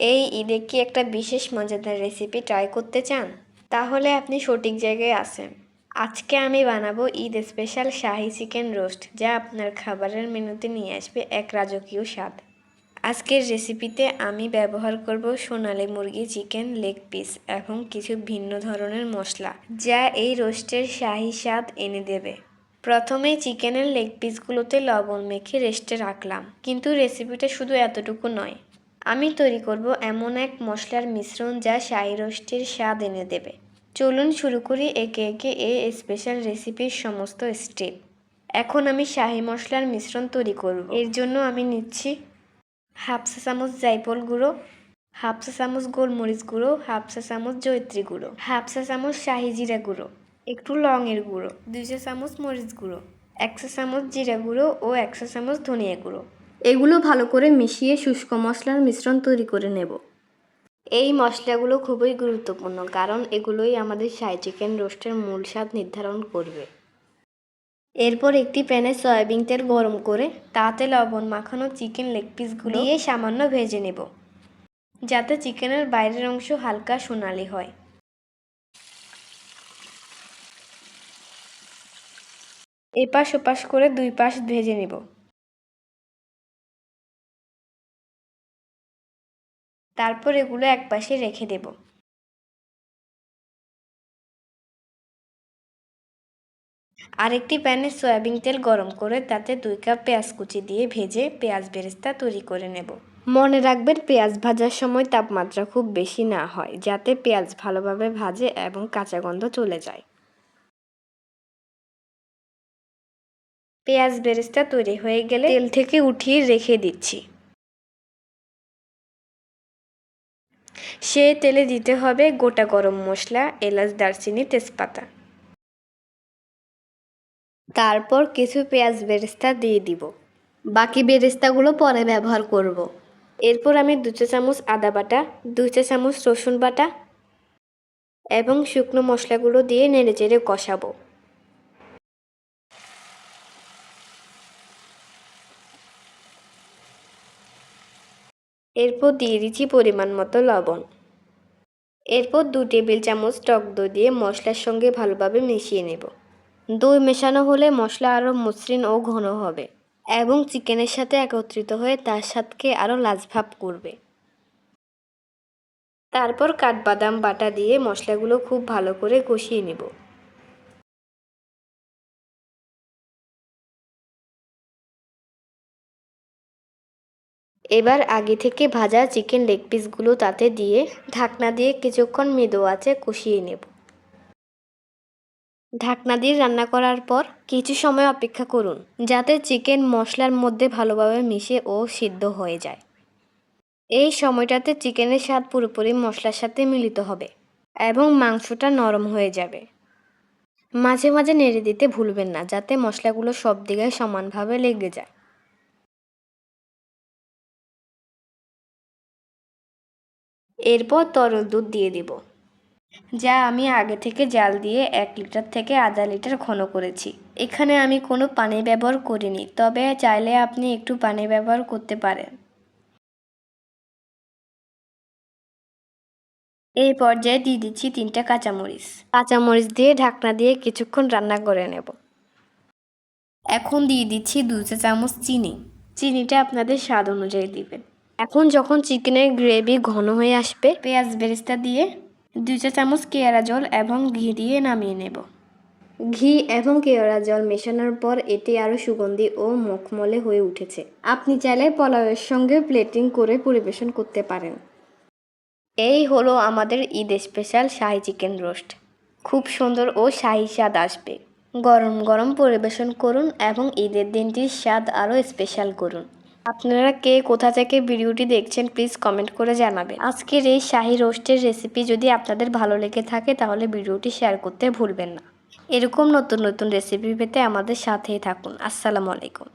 এই ঈদে কি একটা বিশেষ মজাদার রেসিপি ট্রাই করতে চান? তাহলে আপনি সঠিক জায়গায় আছেন। আজকে আমি বানাবো Eid special shahi chicken roast যা আপনার খাবারের মেনুতে নিয়ে আসবে এক রাজকীয় স্বাদ। আজকের রেসিপিতে আমি ব্যবহার করব সোনালি মুরগি চিকেন লেগ পিস এবং কিছু ভিন্ন ধরনের মশলা, যা এই রোস্টের শাহি স্বাদ এনে দেবে। প্রথমে চিকেনের লেগ পিসগুলোতে লবণ মেখে রেস্টে রাখলাম, কিন্তু রেসিপিটা শুধু এতটুকু নয়। আমি তৈরি করব এমন এক মশলার মিশ্রণ যা শাহি রোস্টের স্বাদ এনে দেবে। চলুন শুরু করি একে একে এই স্পেশাল রেসিপির সমস্ত স্টেপ এখন আমি শাহি মশলার মিশ্রণ তৈরি করব। এর জন্য আমি নিচ্ছি হাফ চা চামচ জাইফল গুঁড়ো, হাফ চা চামচ গোলমরিচ গুঁড়ো, হাফ চা চামচ জৈত্রী গুঁড়ো, হাফ চা চামচ শাহি জিরা গুঁড়ো, একটু লংয়ের গুঁড়ো, দুই চা চামচ মরিচ গুঁড়ো, এক চা চামচ জিরা গুঁড়ো ও এক চা চামচ ধনিয়া গুঁড়ো। এগুলো ভালো করে মিশিয়ে শুষ্ক মশলার মিশ্রণ তৈরি করে নেব। এই মশলাগুলো খুবই গুরুত্বপূর্ণ কারণ এগুলোই আমাদের সাই চিকেন রোস্টের মূল স্বাদ নির্ধারণ করবে। এরপর একটি প্যানে সয়াবিন তেল গরম করে তাতে লবণ মাখানো চিকেন লেগ পিসগুলো দিয়ে সামান্য ভেজে নেব। যাতে চিকেনের বাইরের অংশ হালকা সোনালি হয়। এপাশ ওপাশ করে দুই পাশ ভেজে নেব। তারপর এগুলো এক পাশে রেখে দেব। আরেকটি প্যানে সয়াবিন তেল গরম করে তাতে দুই কাপ পেঁয়াজ কুচি দিয়ে ভেজে পেঁয়াজ বেরেস্তা তৈরি করে নেব। মনে রাখবেন পেঁয়াজ ভাজার সময় তাপমাত্রা খুব বেশি না হয়, যাতে পেঁয়াজ ভালোভাবে ভাজে এবং কাঁচা গন্ধ চলে যায়। পেঁয়াজ বেরেস্তা তৈরি হয়ে গেলে তেল থেকে উঠিয়ে রেখে দিচ্ছি। সে তেলে দিতে হবে গোটা গরম মশলা, এলাচ, দারচিনি, তেজপাতা। তারপর কিছু পেঁয়াজ বেরেস্তা দিয়ে দিব। বাকি বেরেস্তাগুলো পরে ব্যবহার করব। এরপর আমি দু চা চামচ আদা বাটা, দু চা চামচ রসুন বাটা এবং শুকনো মশলাগুলো দিয়ে নেড়ে চেড়ে কষাবো। এরপর দিয়ে দিচ্ছি পরিমাণ মতো লবণ। এরপর দু টেবিল চামচ টক দই দিয়ে মশলার সঙ্গে ভালোভাবে মিশিয়ে নেব। দই মেশানো হলে মশলা আরও মসৃণ ও ঘন হবে এবং চিকেনের সাথে একত্রিত হয়ে তার স্বাদকে আরও লাজভাব করবে। তারপর কাঠবাদাম বাটা দিয়ে মশলাগুলো খুব ভালো করে কষিয়ে নেব। এবার আগে থেকে ভাজা চিকেন লেগ পিসগুলো তাতে দিয়ে ঢাকনা দিয়ে কিছুক্ষণ মৃদু আছে কষিয়ে নেব। ঢাকনা দিয়ে রান্না করার পর কিছু সময় অপেক্ষা করুন, যাতে চিকেন মশলার মধ্যে ভালোভাবে মিশে ও সিদ্ধ হয়ে যায়। এই সময়টাতে চিকেনের স্বাদ পুরোপুরি মশলার সাথে মিলিত হবে এবং মাংসটা নরম হয়ে যাবে। মাঝে মাঝে নেড়ে দিতে ভুলবেন না, যাতে মশলাগুলো সব দিকে সমানভাবে লেগে যায়। এরপর তরল দুধ দিয়ে দিব। যা আমি আগে থেকে জাল দিয়ে এক লিটার থেকে আধা লিটার ঘন করেছি। এখানে আমি কোনো পানি ব্যবহার করিনি, তবে চাইলে আপনি একটু পানি ব্যবহার করতে পারেন। এই পর্যায়ে দিয়ে দিচ্ছি তিনটা কাঁচামরিচ। কাঁচামরিচ দিয়ে ঢাকনা দিয়ে কিছুক্ষণ রান্না করে নেব। এখন দিয়ে দিচ্ছি দু চা চামচ চিনি। চিনিটা আপনাদের স্বাদ অনুযায়ী দিবেন। এখন যখন চিকেনের গ্রেভি ঘন হয়ে আসবে, পেঁয়াজ বেরেস্তা দিয়ে দুই চা চামচ কেয়ারা জল এবং ঘি দিয়ে নামিয়ে নেব। ঘি এবং কেওড়া জল মেশানোর পর এটি আরও সুগন্ধি ও মখমলে হয়ে উঠেছে। আপনি চাইলে পোলাওয়ের সঙ্গে প্লেটিং করে পরিবেশন করতে পারেন। এই হলো আমাদের Eid special shahi chicken roast খুব সুন্দর ও শাহি স্বাদ আসবে। গরম গরম পরিবেশন করুন এবং ঈদের দিনটির স্বাদ আরও স্পেশাল করুন। আপনারা কে কোথা থেকে ভিডিওটি দেখছেন প্লিজ কমেন্ট করে জানাবেন। আজকের এই শাহি রোস্টের রেসিপি যদি আপনাদের ভালো লেগে থাকে, তাহলে ভিডিওটি শেয়ার করতে ভুলবেন না। এরকম নতুন নতুন রেসিপি পেতে আমাদের সাথেই থাকুন। আসসালামু আলাইকুম।